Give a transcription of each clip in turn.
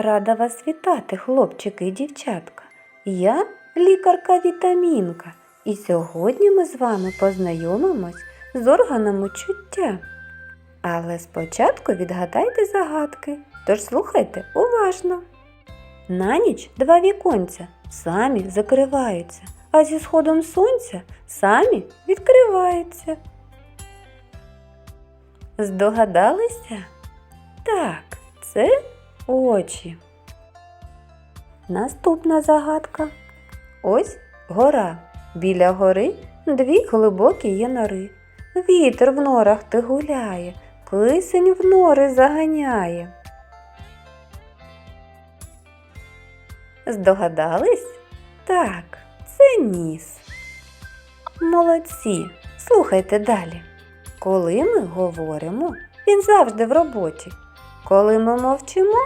Рада вас вітати, хлопчики і дівчатка. Я лікарка Вітамінка, і сьогодні ми з вами познайомимось з органами чуття. Але спочатку відгадайте загадки, тож слухайте уважно. На ніч два віконця самі закриваються, а зі сходом сонця самі відкриваються. Здогадалися? Так, це очі. Наступна загадка. Ось гора. Біля гори дві глибокі є нори. Вітер в норах ти гуляє, кисень в нори заганяє. Здогадались? Так, це ніс. Молодці. Слухайте далі. Коли ми говоримо, він завжди в роботі. Коли ми мовчимо,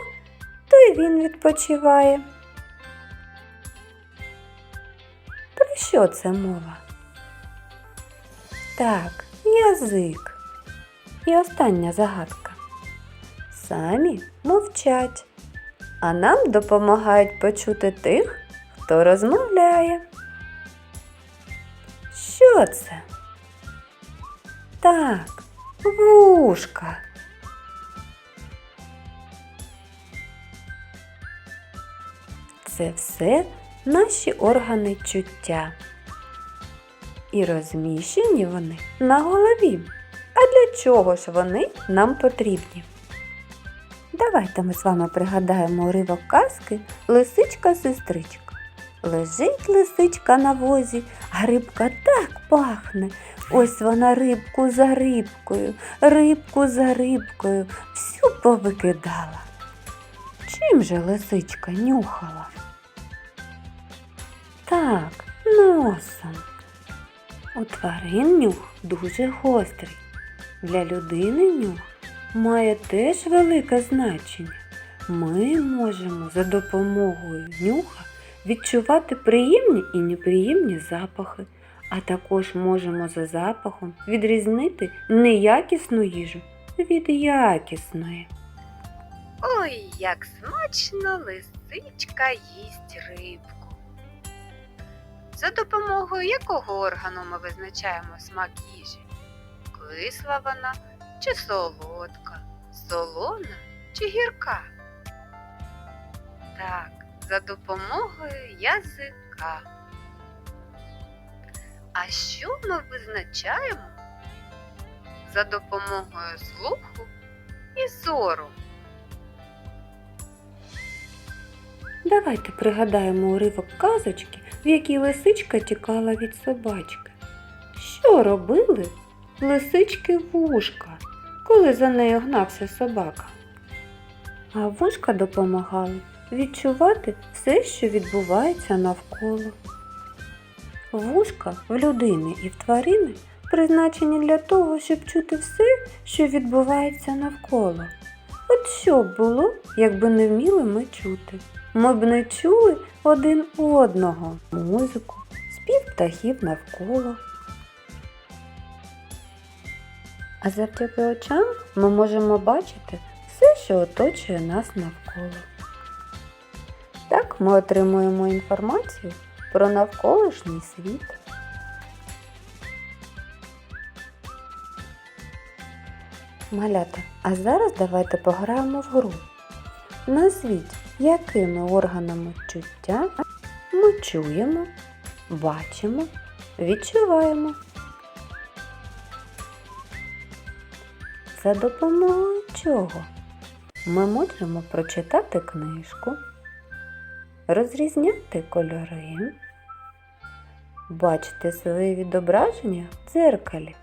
то й він відпочиває. Про що це мова? Так, язик. І остання загадка. Самі мовчать, а нам допомагають почути тих, хто розмовляє. Що це? Так, вушка. Це все наші органи чуття. І розміщені вони на голові. А для чого ж вони нам потрібні? Давайте ми з вами пригадаємо уривок казки Лисичка-сестричка. Лежить лисичка на возі, а рибка так пахне. Ось вона рибку за рибкою, рибку за рибкою, всю повикидала. Чим же лисичка нюхала? Так, носом. У тварин нюх дуже гострий. Для людини нюх має теж велике значення. Ми можемо за допомогою нюха відчувати приємні і неприємні запахи, а також можемо за запахом відрізнити неякісну їжу від якісної. Ой, як смачно лисичка їсть рибку. За допомогою якого органу ми визначаємо смак їжі? Кисла вона чи солодка, солона чи гірка? Так, за допомогою язика. А що ми визначаємо за допомогою слуху і зору? Давайте пригадаємо уривок казочки, в якій лисичка тікала від собачки. Що робили лисички вушка, коли за нею гнався собака? А вушка допомагали відчувати все, що відбувається навколо. Вушка в людини і в тварини призначені для того, щоб чути все, що відбувається навколо. От що б було, якби не вміли ми чути? Ми б не чули один одного музику, спів птахів навколо. А завдяки очам ми можемо бачити все, що оточує нас навколо. Так ми отримуємо інформацію про навколишній світ. Малята, а зараз давайте пограємо в гру. Назвіть, якими органами чуття ми чуємо, бачимо, відчуваємо. За допомогою чого ми можемо прочитати книжку, розрізняти кольори, бачити своє відображення в дзеркалі.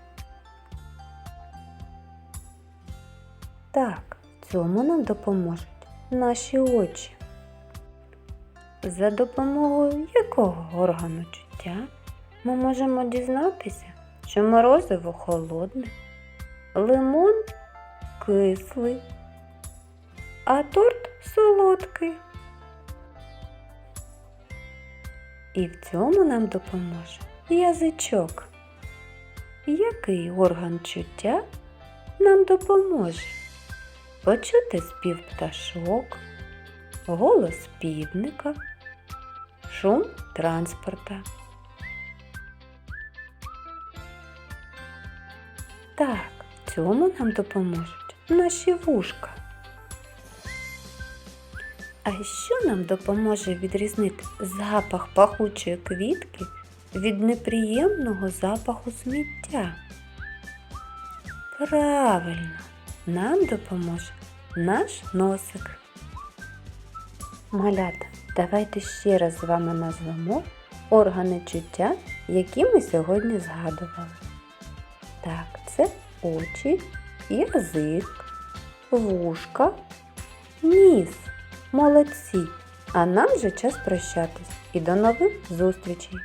Так, цьому нам допоможуть наші очі. За допомогою якого органу чуття ми можемо дізнатися, що морозиво холодне, лимон кислий, а торт солодкий. І в цьому нам допоможе язичок. Який орган чуття нам допоможе почути спів пташок, голос півника, шум транспорта. Так, цьому нам допоможуть наші вушка. А що нам допоможе відрізнити запах пахучої квітки від неприємного запаху сміття? Правильно, нам допоможе наш носик. Малята, давайте ще раз з вами назвемо органи чуття, які ми сьогодні згадували. Так, це очі, язик, вушка, ніс. Молодці! А нам вже час прощатись і до нових зустрічей!